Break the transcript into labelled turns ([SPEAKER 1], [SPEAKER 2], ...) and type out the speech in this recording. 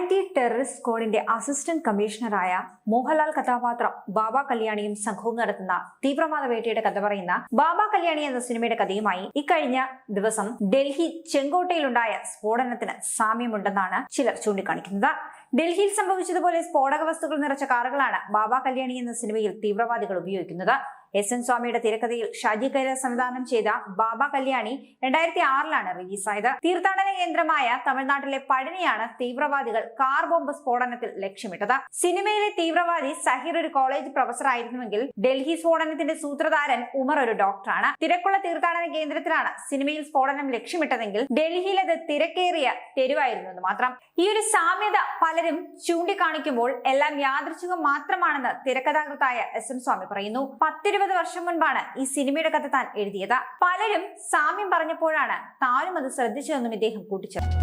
[SPEAKER 1] Anti terrorist സ്ക്വാഡിന്റെ assistant കമ്മീഷണറായ മോഹൻലാൽ കഥാപാത്രം ബാബ കല്യാണിയും സംഘവും നടത്തുന്ന തീവ്രവാദ വേട്ടയുടെ കഥ പറയുന്ന ബാബ കല്യാണി എന്ന സിനിമയുടെ കഥയുമായി ഇക്കഴിഞ്ഞ ദിവസം ഡൽഹി ചെങ്കോട്ടയിലുണ്ടായ സ്ഫോടനത്തിന് സാമ്യമുണ്ടെന്നാണ് ചിലർ ചൂണ്ടിക്കാണിക്കുന്നത്. ഡൽഹിയിൽ സംഭവിച്ചതുപോലെ സ്ഫോടക വസ്തുക്കൾ നിറച്ച കാറുകളാണ് ബാബ കല്യാണി എന്ന സിനിമയിൽ തീവ്രവാദികൾ ഉപയോഗിക്കുന്നത്. എസ് എൻ സ്വാമിയുടെ തിരക്കഥയിൽ ഷാജി കൈലാസ് സംവിധാനം ചെയ്ത ബാബ കല്യാണി രണ്ടായിരത്തി ആറിലാണ് റിലീസായത്. തീർത്ഥാടന കേന്ദ്രമായ തമിഴ്നാട്ടിലെ പഴനിയാണ് തീവ്രവാദികൾ കാർ ബോംബ് സ്ഫോടനത്തിൽ ലക്ഷ്യമിട്ടത്. സിനിമയിലെ തീവ്രവാദി സഹിർ ഒരു കോളേജ് പ്രൊഫസർ ആയിരുന്നുവെങ്കിൽ ഡൽഹി സ്ഫോടനത്തിന്റെ സൂത്രധാരൻ ഉമർ ഒരു ഡോക്ടറാണ് തിരക്കുള്ള തീർത്ഥാടന കേന്ദ്രത്തിലാണ് സിനിമയിൽ സ്ഫോടനം ലക്ഷ്യമിട്ടതെങ്കിൽ ഡൽഹിയിൽ അത് തിരക്കേറിയ തെരുവായിരുന്നു എന്ന് മാത്രം. ഈ ഒരു സാമ്യത പലരും ചൂണ്ടിക്കാണിക്കുമ്പോൾ എല്ലാം യാദൃച്ഛികം മാത്രമാണെന്ന് തിരക്കഥാകൃത്തായ എസ് എം സ്വാമി പറയുന്നു. പത്തിരുപത് വർഷം മുൻപാണ് ഈ സിനിമയുടെ കഥ താൻ എഴുതിയത്. പലരും സാമ്യം പറഞ്ഞപ്പോഴാണ് താനും അത് ശ്രദ്ധിച്ചതെന്നും ഇദ്ദേഹം കൂട്ടിച്ചേർത്തു.